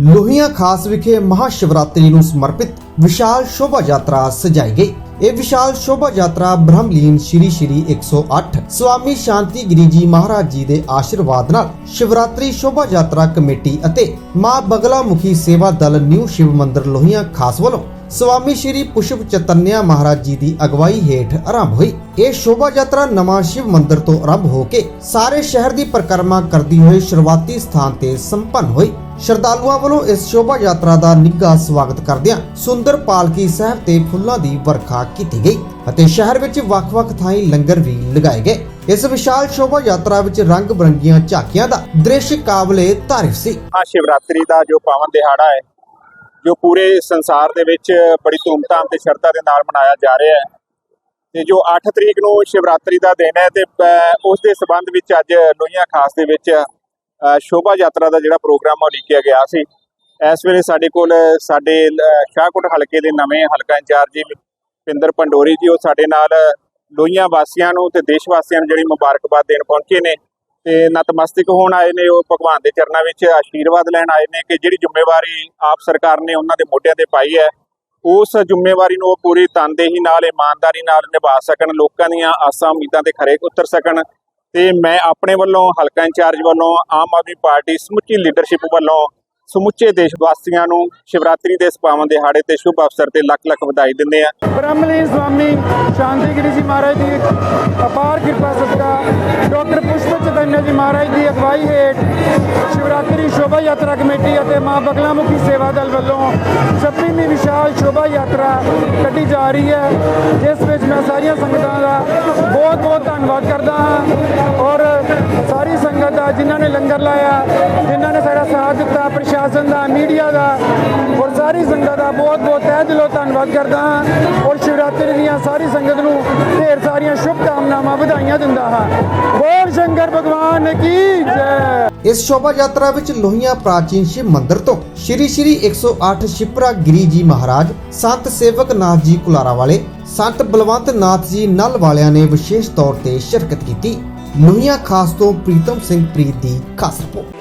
ਲੋਹੀਆਂ ਖਾਸ ਵਿਖੇ ਮਹਾ ਸ਼ਿਵਰਾਤਰੀ ਨੂੰ ਸਮਰਪਿਤ ਵਿਸ਼ਾਲ ਸ਼ੋਭਾ ਯਾਤਰਾ ਸਜਾਈ ਗਈ। ਇਹ ਵਿਸ਼ਾਲ ਸ਼ੋਭਾ ਯਾਤਰਾ ਬ੍ਰਹਮਲੀਨ ਸ਼੍ਰੀ ਸ਼੍ਰੀ 108 ਸਵਾਮੀ ਸ਼ਾਂਤੀ ਗਿਰੀ ਜੀ ਮਹਾਰਾਜ ਜੀ ਦੇ ਆਸ਼ੀਰਵਾਦ ਨਾਲ ਸ਼ਿਵਰਾਤਰੀ ਸ਼ੋਭਾ ਯਾਤਰਾ ਕਮੇਟੀ ਅਤੇ ਮਾਂ ਬਗਲਾ ਮੁਖੀ ਸੇਵਾ ਦਲ ਨਿਊ ਸ਼ਿਵ ਮੰਦਿਰ ਲੋਹੀਆਂ ਖਾਸ ਵੱਲੋਂ ਸਵਾਮੀ ਸ਼੍ਰੀ ਪੁਸ਼ਪ ਚਤਨਿਆ ਮਹਾਰਾਜ ਜੀ ਦੀ ਅਗਵਾਈ ਹੇਠ ਆਰੰਭ ਹੋਈ। ਇਹ ਸ਼ੋਭਾ ਯਾਤਰਾ ਨਵਾਂ ਸ਼ਿਵ ਮੰਦਿਰ ਤੋਂ ਆਰੰਭ ਹੋ ਕੇ ਸਾਰੇ ਸ਼ਹਿਰ ਦੀ ਪਰਿਕਰਮਾ ਕਰਦੀ ਹੋਏ ਸ਼ੁਰੂਆਤੀ ਸਥਾਨ ਤੇ ਸੰਪੰਨ ਹੋਈ। ਸ਼ਰਧਾਲੂਆਂ ਵੱਲੋਂ ਇਸ ਸ਼ੋਭਾ ਯਾਤਰਾ ਦਾ ਨਿੱਘਾ ਸਵਾਗਤ ਕਰਦਿਆਂ ਸੁੰਦਰ ਪਾਲਕੀ ਸਾਹਿਬ ਤੇ ਫੁੱਲਾਂ ਦੀ ਵਰਖਾ ਕੀਤੀ ਗਈ ਅਤੇ ਸ਼ਹਿਰ ਵਿੱਚ ਵੱਖ-ਵੱਖ ਥਾਈਂ ਲੰਗਰ ਵੀ ਲਗਾਏ ਗਏ। ਇਸ ਵਿਸ਼ਾਲ ਸ਼ੋਭਾ ਯਾਤਰਾ ਵਿੱਚ ਰੰਗ ਬਰੰਗੀਆਂ ਝਾਕੀਆਂ ਦਾ ਦ੍ਰਿਸ਼ ਕਾਬਲੇ ਤਾਰੀਫ ਸੀ। ਮਹਾ ਸ਼ਿਵਰਾਤਰੀ ਦਾ ਜੋ ਪਾਵਨ ਦਿਹਾੜਾ ਹੈ ਜੋ ਪੂਰੇ ਸੰਸਾਰ ਦੇ ਵਿੱਚ ਬੜੀ ਧੂਮਧਾਮ ਤੇ ਸ਼ਰਧਾ ਦੇ ਨਾਲ ਮਨਾਇਆ ਜਾ ਰਿਹਾ ਹੈ। ਤੇ ਜੋ 8 ਤਰੀਕ ਨੂੰ ਸ਼ਿਵਰਾਤਰੀ ਦਾ ਦਿਨ ਹੈ ਤੇ ਉਸ ਦੇ ਸਬੰਧ ਵਿੱਚ ਅੱਜ ਲੋਹੀਆਂ ਖਾਸ ਦੇ ਵਿੱਚ ਸ਼ੋਭਾ ਯਾਤਰਾ ਦਾ ਜਿਹੜਾ ਪ੍ਰੋਗਰਾਮ ਉਹ ਲਿਖਿਆ ਗਿਆ ਸੀ। ਇਸ ਵੇਲੇ ਸਾਡੇ ਕੋਲ ਸਾਡੇ ਅਹ, ਸ਼ਾਹਕੋਟ ਹਲਕੇ ਦੇ ਨਵੇਂ ਹਲਕਾ ਇੰਚਾਰਜ ਜੀ ਪਿੰਦਰ ਪੰਡੋਰੀ ਜੀ ਉਹ ਸਾਡੇ ਨਾਲ ਲੋਹੀਆਂ ਵਾਸੀਆਂ ਨੂੰ ਤੇ ਦੇਸ਼ ਵਾਸੀਆਂ ਨੂੰ ਜਿਹੜੀ ਮੁਬਾਰਕਬਾਦ ਦੇਣ ਪਹੁੰਚੇ ਨੇ। ਤੇ ਨਤਮਸਤਕ ਹੋਣ ਆਏ ਨੇ, ਉਹ ਭਗਵਾਨ ਦੇ ਚਰਨਾਂ ਵਿੱਚ ਆਸ਼ੀਰਵਾਦ ਲੈਣ ਆਏ ਨੇ ਕਿ ਜਿਹੜੀ ਜ਼ਿੰਮੇਵਾਰੀ ਆਪ ਸਰਕਾਰ ਨੇ ਉਹਨਾਂ ਦੇ ਮੋਢਿਆਂ ਤੇ ਪਾਈ ਹੈ, ਉਸ ਜ਼ਿੰਮੇਵਾਰੀ ਨੂੰ ਉਹ ਪੂਰੀ ਤਨਦੇਹੀ ਨਾਲ, ਇਮਾਨਦਾਰੀ ਨਾਲ ਨਿਭਾ ਸਕਣ, ਲੋਕਾਂ ਦੀਆਂ ਆਸਾਂ ਉਮੀਦਾਂ ਤੇ ਖਰੇ ਉਤਰ ਸਕਣ ਤੇ ਮੈਂ ਆਪਣੇ ਵੱਲੋਂ, ਹਲਕਾ ਇੰਚਾਰਜ ਵੱਲੋਂ, ਆਮ ਆਦਮੀ ਪਾਰਟੀ ਸਮੁੱਚੀ ਲੀਡਰਸ਼ਿਪ ਵੱਲੋਂ ਸਮੁੱਚੇ ਦੇਸ਼ ਵਾਸੀਆਂ ਨੂੰ ਸ਼ਿਵਰਾਤਰੀ ਦੇ ਇਸ ਪਾਵਨ ਦਿਹਾੜੇ ਤੇ ਸ਼ੁਭ ਅਵਸਰ ਤੇ ਲੱਖ ਲੱਖ ਵਧਾਈ ਦਿੰਦੇ ਆ ਬ੍ਰਹਮਲੀਨ ਸਵਾਮੀ ਸ਼ਾਂਤੀਗਿਰੀ ਜੀ ਮਹਾਰਾਜ ਦੀ ਅਪਾਰ ਕਿਰਪਾ ਸਦਕਾ, ਡਾਕਟਰ ਪੁਸ਼ਪ ਚਤਨਿਆ ਜੀ ਮਹਾਰਾਜ ਦੀ ਅਗਵਾਈ ਹੇਠ ਸ਼ਿਵਰਾਤਰੀ ਸ਼ੋਭਾ ਯਾਤਰਾ ਕਮੇਟੀ ਅਤੇ ਮਾਂ ਬਗਲਾ ਮੁਖੀ ਸੇਵਾ ਦਲ ਵੱਲੋਂ 26ਵੀਂ ਵਿਸ਼ਾਲ ਸ਼ੋਭਾ ਯਾਤਰਾ ਕੱਢੀ ਜਾ ਰਹੀ ਹੈ, ਜਿਸ ਵਿੱਚ ਮੈਂ ਸਾਰੀਆਂ ਸੰਗਤਾਂ ਦਾ ਬਹੁਤ ਬਹੁਤ ਧੰਨਵਾਦ ਕਰਦਾ ਹਾਂ ਔਰ ਸਾਰੀ ਸੰਗਤ ਦਾ ਜਿਨ੍ਹਾਂ ਨੇ ਲੰਗਰ ਲਾਇਆ, ਜਿਨ੍ਹਾਂ ਨੇ ਸਾਡਾ ਸਾਥ ਦਿੱਤਾ, ਪ੍ਰਸ਼ਾਸਨ ਦਾ, ਮੀਡੀਆ ਦਾ ਧੰਨਵਾਦ ਕਰਦਾ ਹਾਂ। ਔਰ ਸ਼ਿਵਰਾਤਰੀ ਦੀਆਂ ਸਾਰੀ ਸੰਗਤ ਨੂੰ ਢੇਰ ਸਾਰੀਆਂ ਸ਼ੁਭ ਕਾਮਨਾਵਾਂ ਵਧਾਈਆਂ ਦਿੰਦਾ ਹਾਂ। ਬੋਲ ਸ਼ੰਕਰ ਭਗਵਾਨ ਕੀ ਜੈ। ਇਸ ਸ਼ੋਭਾ ਯਾਤਰਾ ਵਿੱਚ ਲੋਹੀਆਂ ਪ੍ਰਾਚੀਨ ਸ਼ਿਵ ਮੰਦਿਰ ਤੋਂ ਸ਼੍ਰੀ ਸ਼੍ਰੀ 108 ਸ਼ਿਪਰਾ ਗਿਰੀ ਜੀ ਮਹਾਰਾਜ, ਸੰਤ ਸੇਵਕ ਨਾਥ ਜੀ ਕੁਲਾਰਾ ਵਾਲੇ, ਸੰਤ ਬਲਵੰਤ ਨਾਥ ਜੀ ਨਲ ਵਾਲਿਆਂ ਨੇ ਵਿਸ਼ੇਸ਼ ਤੌਰ ਤੇ ਸ਼ਿਰਕਤ ਕੀਤੀ। ਲੋਹੀਆਂ ਖਾਸ ਤੋਂ ਪ੍ਰੀਤਮ ਸਿੰਘ ਪ੍ਰੀਤ ਦੀ ਖਾਸ ਰਿਪੋਰਟ।